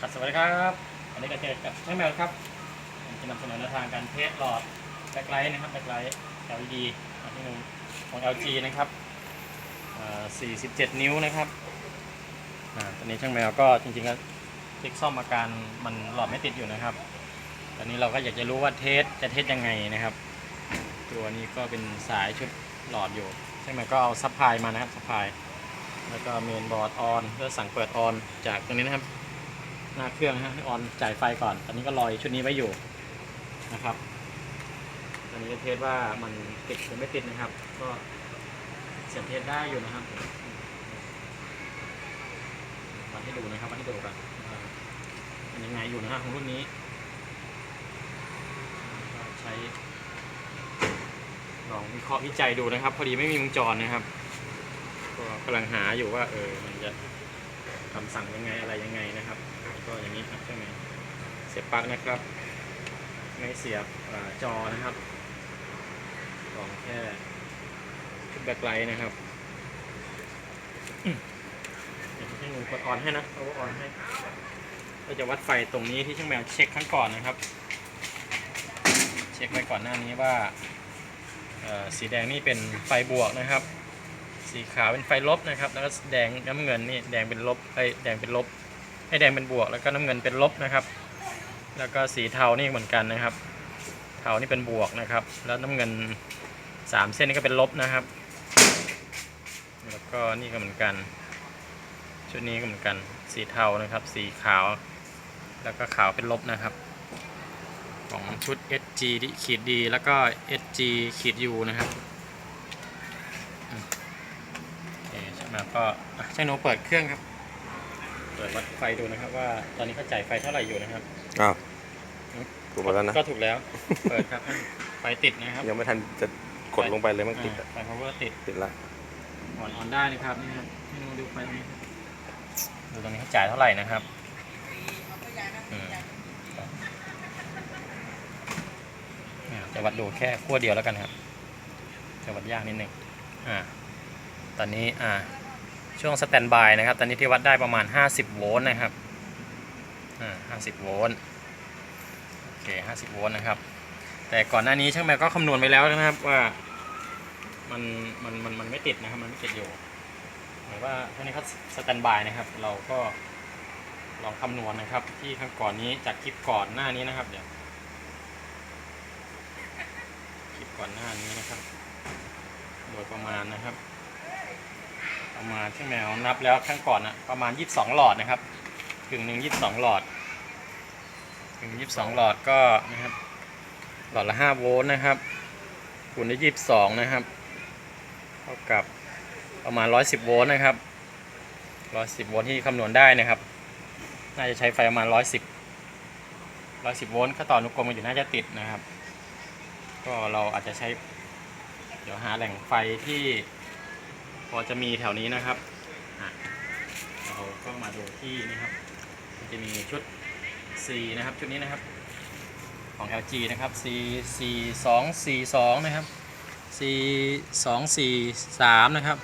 ครับสวัสดีครับวันนี้ก็เจอกับช่างแมวครับผมจะนำเสนอแนวทางการเทสหลอดแบ็คไลท์นะครับแบ็คไลท์ LED อันที่หนึ่งของ LG นะครับอ่า47 นิ้วนะครับตอนนี้ช่างแมวก็จริงๆก็เช็คซ่อมอาการมันหลอดไม่ติดอยู่นะครับ ตอนนี้เราก็อยากจะรู้ว่าเทสจะเทสยังไงนะครับ ตัวนี้ก็เป็นสายชุดหลอดอยู่ช่างแมวก็เอาซัพพลายมานะครับซัพพลายแล้วก็เมนบอร์ดออนเพื่อสั่งเปิดออนจากตรงนี้นะครับ หน้าเครื่องฮะให้ออนจ่ายไฟก่อน ตอนนี้ก็ลอยชุดนี้ไว้อยู่นะครับ ตอนนี้จะเทสว่ามันติดหรือไม่ติดนะครับ ก็เสียบเทสได้อยู่นะครับวัดให้ดูนะครับวัดให้ดูกันเป็นยังไงอยู่นะฮะของรุ่นนี้ก็ใช้ลองวิเคราะห์วิจัยดูนะครับ พอดีไม่มีวงจรนะครับ ก็กำลังหาอยู่ว่าเออมันจะคำสั่งยังไงอะไรยังไงนะครับ ก็อย่างนี้ครับใช่ไหมเสียบปลั๊กนะครับไม่เสียบจอนะครับลองแค่ชุดแบ็คไลท์นะครับเดี๋ยวให้หนูกดออนให้นะเอาออนให้ก็จะวัดไฟตรงนี้ที่ช่างแมวเช็คครั้งก่อนนะครับ เช็คไว้ก่อนหน้านี้ว่าสีแดงนี่เป็นไฟบวกนะครับ สีขาวเป็นไฟลบนะครับ แล้วก็แดงน้ำเงินนี่แดงเป็นลบไอ้แดงเป็นลบ ไอ้แดงเป็นบวก แล้วก็น้ำเงินเป็นลบนะครับ แล้วก็สีเทานี่เหมือนกันนะครับ เทานี่เป็นบวกนะครับ แล้วน้ำเงินสามเส้นนี่ก็เป็นลบนะครับ แล้วก็นี่ก็เหมือนกัน ชุดนี้ก็เหมือนกัน สีเทานะครับ สีขาว แล้วก็ขาวเป็นลบนะครับ ของชุด SG ขีดดีแล้วก็ SG ขีด U นะครับโอเคใช่ไหมก็ช่างโนเปิดเครื่องครับ เปิดวัดไฟดูนะครับ ว่าตอนนี้เขาจ่ายไฟเท่าไหร่อยู่นะครับ อ้าวถูกหมดแล้วนะ ก็ถูกแล้ว เปิดครับ ไฟติดนะครับ ยังไม่ทันจะกดลงไปเลยมันติดอ่าอะไฟ power ติด ติดละออนออนได้นะครับนี่ครับให้ดูดูไฟตรงนี้ครับดูตรงนี้เขาจ่ายเท่าไหร่นะครับอืมอ่าจะวัดดูแค่ขั้วเดียวแล้วกันครับ จะวัดยากนิดหนึ่งอ่า ตอนนี้อ่า ช่วงสแตนบายนะครับ ตอนนี้ที่วัดได้ประมาณ 50 โวลต์นะครับ อ่า50 โวลต์ โอเค 50 โวลต์นะครับ แต่ก่อนหน้านี้ช่างแมวก็คำนวณไว้แล้วนะครับว่ามันมันมันมันไม่ติดนะครับ มันไม่ติดอยู่หมายว่าช่วงนี้เขาสแตนบายนะครับ เราก็ลองคำนวณนะครับ ที่ข้างก่อนนี้จากคลิปก่อนหน้านี้นะครับ เดี๋ยว คลิปก่อนหน้านี้นะครับ โดยประมาณนะครับ ประมาณที่แมวนับแล้วข้างก่อนนะประมาณ 22 หลอดนะครับกึ่งหนึ่ง22 หลอดกึ่ง22 หลอดก็นะครับหลอดละ 5 โวลต์นะครับคูณด้วย22 นะครับเท่ากับประมาณ 110 โวลต์นะครับ 110 โวลต์ที่คำนวณได้นะครับ น่าจะใช้ไฟประมาณ 110 110 โวลต์ถ้าต่ออนุกรมกันอยู่น่าจะติดนะครับ ก็เราอาจจะใช้ เดี๋ยวหาแหล่งไฟที่ พอจะมีแถวนี้นะครับเราก็มาดูที่นี่ครับ จะมีชุด C นะครับชุดนี้นะครับ ของ LG นะครับ C C 2 C 2นะครับ C 2 C 3นะครับ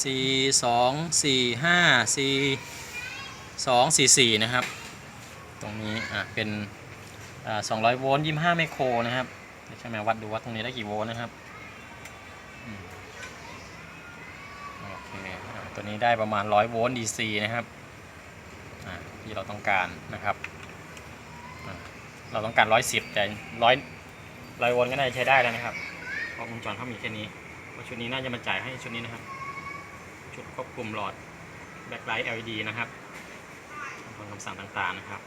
C 2 C 5 C 2 C 4นะครับ ตรงนี้อะเป็นอ่า200โวลต์25ไมโครนะครับใช่ไหมวัดดูว่าตรงนี้ได้กี่โวลต์นะครับ เคตัวนี้ได้ประมาณ 100 โวลต์ DC นะครับที่เราต้องการนะครับ เราต้องการร้อยสิบแต่ร้อยร้อยโวลต์ก็น่าจะใช้ได้แล้วนะครับเพราะวงจรเขามีแค่นี้เพราะชุดนี้น่าจะมาจ่ายให้ชุดนี้นะครับ ชุดควบคุมหลอดแบ็คไลท์ LED นะครับคำสั่งต่างๆนะครับ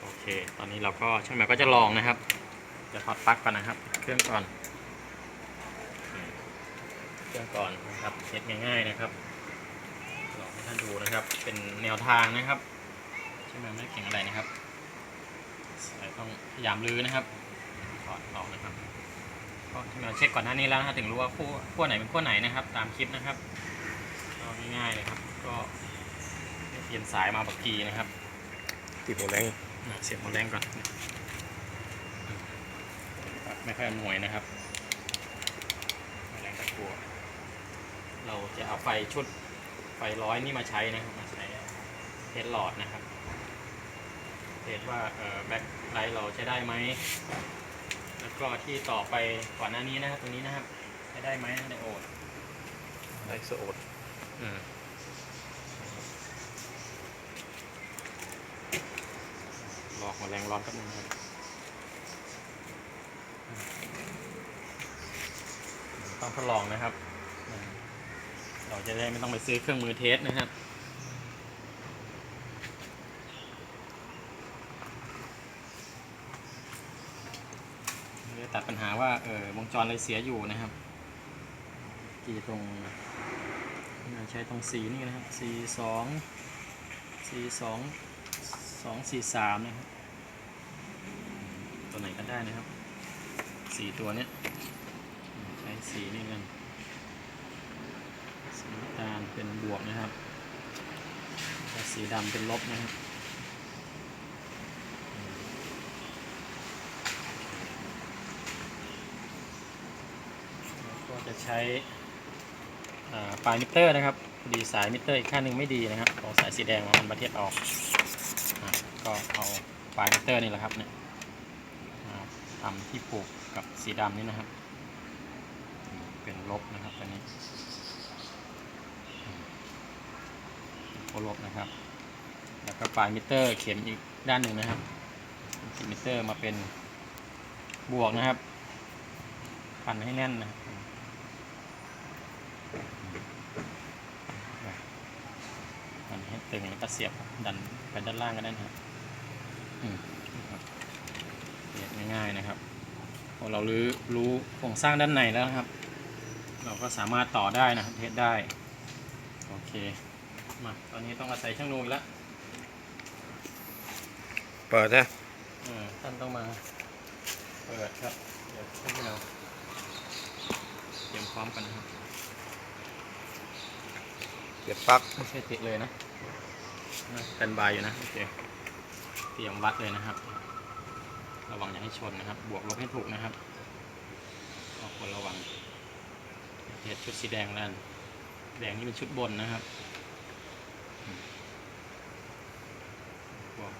โอเค ตอนนี้เราก็ช่างแมวก็จะลองนะครับ จะถอดปลั๊กก่อนนะครับ เครื่องก่อน เครื่องก่อนนะครับเช็ดง่าย ๆนะครับลองให้ท่านดูนะครับ เป็นแนวทางนะครับช่างแมวไม่ได้เก่งอะไรนะครับต้องพยายามลื้อนะครับถอดออกนะครับก็เราเช็คก่อนหน้านี้แล้วนะครับถึงรู้ว่าคู่ขั้วไหนเป็นขั้วไหนนะครับ ตามคลิปนะครับก็ง่ายๆเลยครับ ก็เปลี่ยนสายมาบักกีนะครับติดหัวแรงอะเสียบหัวแรงก่อนครับไม่ค่อยอำนวยนะครับหัวแรงตะกัว เราจะเอาไฟชุดไฟร้อยนี่มาใช้นะครับมาใช้เทสหลอดนะครับเทสว่าเอ่อแบ็คไลท์เราใช้ได้ไหมแล้วก็ที่ต่อไปก่อนหน้านี้นะครับตรงนี้นะครับใช้ได้ไหมไดโอดไอโซโอดอืมรอหัวแรงร้อนแป๊บนึงนะครับอืมต้องทดลองนะครับอืม เราจะได้ไม่ต้องไปซื้อเครื่องมือเทสนะครับตัดปัญหาว่าเออวงจรอะไรเสียอยู่นะครับ กี่ตรงใช้ตรงสีนี่นะครับ C สอง C สองสองสี่สามนะครับ ตัวไหนก็ได้นะครับสีตัวเนี้ยใช้สีนี่กัน สีน้ำตาลเป็นบวกนะครับและสีดำเป็นลบนะครับแล้วก็จะใช้ปลายมิเตอร์นะครับพอดีสายมิเตอร์อีกข้างหนึ่งไม่ดีนะครับเอาสายสีแดงมันประเทียบออกก็เอาปลายมิเตอร์นี่แหละครับเนี่ยทำที่ผูกกับสีดำนี่นะครับ เป็นลบนะครับตัวนี้อืม เป็นลบนะครับ แล้วก็ปลายมิเตอร์เข็มอีกด้านหนึ่งนะครับขีดมิเตอร์มาเป็นบวกนะครับ พันให้แน่นนะครับพันให้ตึงแล้วก็เสียบดันไปด้านล่างก็ได้นะครับอืมนะครับเรียบง่ายๆนะครับพอเรารู้รู้โครงสร้างด้านในแล้วนะครับ เราก็สามารถต่อได้นะครับเทสได้ โอเค มา ตอนนี้ต้องอาศัยช่างนูอีกแล้วเปิดนะเออท่านต้องมา เปิดครับ เดี๋ยวให้เราเตรียมพร้อมกันนะครับเก็บปลั๊กไม่ใช่ติดเลยนะนะสแตนบายอยู่นะโอเคเตรียมวัดเลยนะครับ ระวังอย่าให้ชนนะครับ บวกลบให้ถูกนะครับก็ควรระวังเห็ดชุดสีแดงนั่นแดงนี่เป็นชุดบนนะครับอืม บวก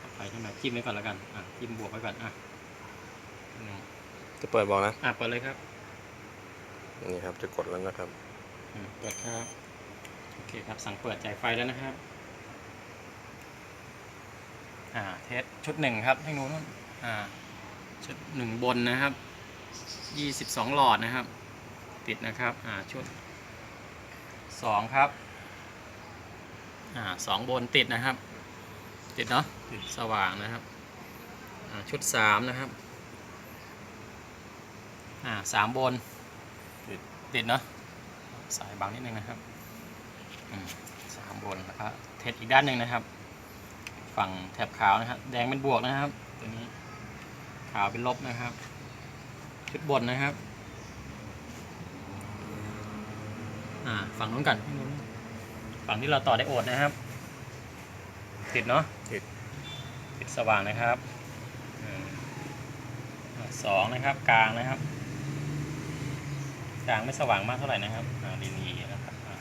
ต่อไปใช่ไหมจิ้มไว้ก่อนแล้วกัน อะจิ้มบวกไว้ก่อน อะหนึ่งจะเปิดบอกนะ อะเปิดเลยครับ นี่ครับจะกดแล้วนะครับอืมเปิดครับ โอเคครับ สั่งเปิดจ่ายไฟแล้วนะครับ อ่า เทสชุดหนึ่งครับให้นู้นนู่นอ่า ชุดหนึ่งบนนะครับยี่สิบสองหลอดนะครับ ติดนะครับ อ่า ชุดสองครับ อ่าสองบนติดนะครับ ติดเนาะติดสว่างนะครับอ่าชุดสามนะครับอ่าสามบนติดติดเนาะสายบางนิดนึงนะครับอืมสามบนแล้วก็เทสอีกด้านหนึ่งนะครับ ฝั่งแถบขาวนะครับ แดงเป็นบวกนะครับ ตัวนี้ขาวเป็นลบนะครับ ชุดบนนะครับ อ่าฝั่งนู้นกัน ฝั่งที่เราต่อได้โอดนะครับ ติดเนาะติดติดสว่างนะครับอืมอ่าสองนะครับกลางนะครับ กลางไม่สว่างมากเท่าไหร่นะครับอ่าดีนีนะครับอ่า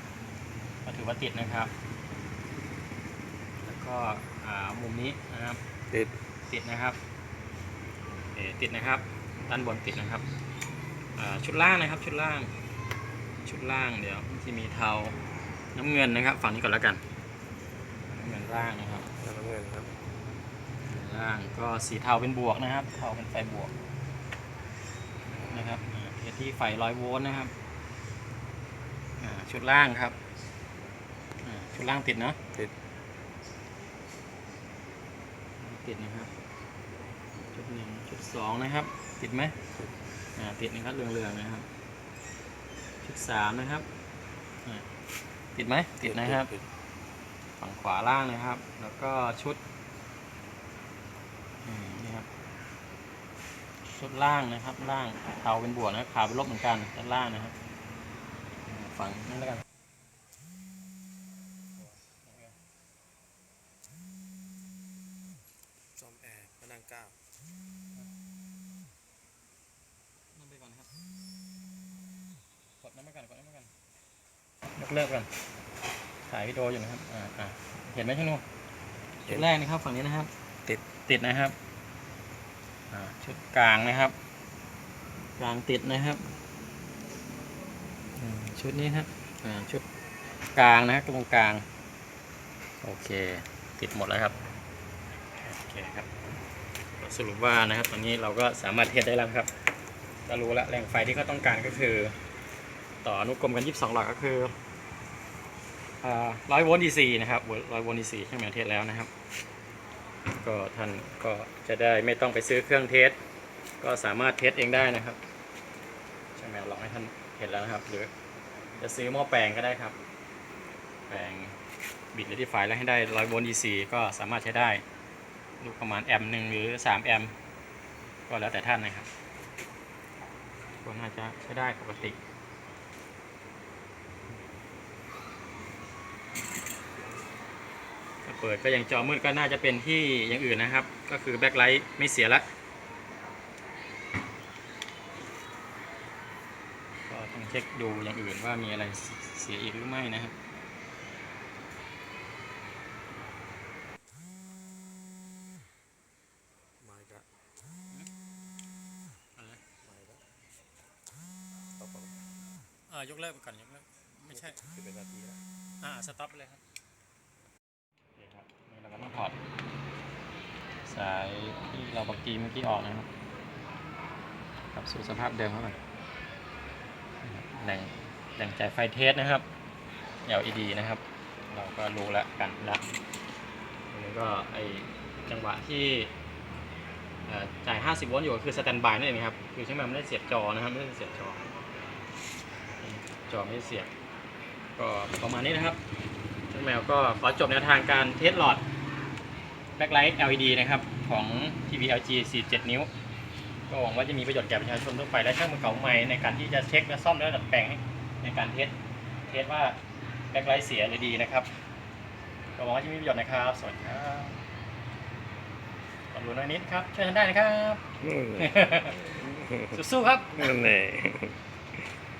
ก็ถือว่าติดนะครับ แล้วก็อ่ามุมนี้นะครับ ติดติดนะครับเออติดนะครับ ด้านบนติดนะครับอ่าชุดล่างนะครับ ชุดล่าง ชุดล่างเดี๋ยวที่มีเทา น้ำเงินนะครับ ฝั่งนี้ก่อนแล้วกันน้ำเงินล่างนะครับน้ำเงินครับล่างก็สีเทาเป็นบวกนะครับ เทาเป็นไฟบวกนะครับอ่าเทสที่ไฟร้อยโวลต์นะครับอ่าชุดล่างครับอ่าชุดล่างติดเนาะติดติดนะครับ ชุดหนึ่งชุดสองนะครับ ติดไหมอ่าติดนะครับเหลืองๆนะครับ ชุดสามนะครับอ่า ติดไหมติดนะครับติดฝั่งขวาล่างนะครับ แล้วก็ชุดอืมนี่ครับชุดล่างนะครับ ล่างเทาเป็นบวกนะครับขาวเป็นลบเหมือนกันด้านล่างนะครับอืมฝั่งนั่นแล้วกันซ่อมแอร์พนังเก้า นั่นไปก่อนครับ กดนั่นไปก่อนกดนั่นไปก่อน ยกเลิกก่อนถ่ายวิดีโออยู่นะครับอ่าอ่าเห็นไหมช่างนุ่ชุดแรกนะครับฝั่งนี้นะครับ ติดติดนะครับอ่าชุดกลางนะครับ กลางติดนะครับอืมชุดนี้ครับอ่าชุดกลางนะครับตรงกลาง โอเค ติดหมดแล้วครับโอเคครับ สรุปว่านะครับตอนนี้เราก็สามารถเทสได้แล้วครับก็รู้แล้วแรงไฟที่เขาต้องการก็คือ ต่ออนุกรมกัน 22 หลักก็คือ ร้อยโวลต์ดีซีนะครับร้อยโวลต์ดีซีช่างแมวเทสแล้วนะครับ ก็ท่านก็จะได้ไม่ต้องไปซื้อเครื่องเทส ก็สามารถเทสเองได้นะครับใช่างแมลองให้ท่านเห็นแล้วนะครับ หรือจะซื้อหม้อแปลงก็ได้ครับ แปลงบิดเลติไฟแล้วให้ได้ร้อยโวลต์ดีซีก็สามารถใช้ได้ลูกประมาณแอมป์หนึ่งหรือสามแอมป์ก็แล้วแต่ท่านนะครับก็น่าจะใช้ได้ปกติ ถ้า เปิดก็ยังจอมืดก็น่าจะเป็นที่อย่างอื่นนะครับ ก็คือแบ็คไลท์ไม่เสียละก็ต้องเช็คดูอย่างอื่นว่ามีอะไรเสียอีกหรือไม่นะครับมาอีกแล้วมาอีกแล้วต่อไปอ่ายกเลิกไปก่อนยกเลิกไม่ใช่สิบเอ็ดนาทีแล้วอ่าสต็อปไปเลยครับโอเคครับ นี่เราก็ต้องถอดสายที่เราปักตีเมื่อกี้ออกนะครับกลับสู่สภาพเดิมครับก่อนนะครับแหล่งแหล่งจ่ายไฟเทสนะครับ LED นะครับ เราก็รู้แล้วกันละอันนี้ก็ไอจังหวะที่จ่าย 50 โวลต์อยู่ก็คือสแตนบายนั่นเองครับ คือใช่ไหมมันไม่ได้เสียบจอนะครับไม่ได้เสียบจอ จอไม่เสียบ ก็ประมาณนี้นะครับช่างแมวก็ขอจบแนวทางการเทสหลอด บ็คไลท์ LED นะครับ ของ TVLG 47 นิ้ว ก็หวังว่าจะมีประโยชน์แก่ประชาชนทั่วไปและช่างมือเก่าใหม่ในการที่จะเช็คและซ่อมและดัดแปลงให้ในการเทสเทสว่าแบ็คไลท์เสียหรือดีนะครับก็หวังว่าจะมีประโยชน์นะครับ สวัสดีครับขอบคุณน้อยนิดครับช่วยกันได้นะครับอืมสู้ๆครับ นั่นแหละ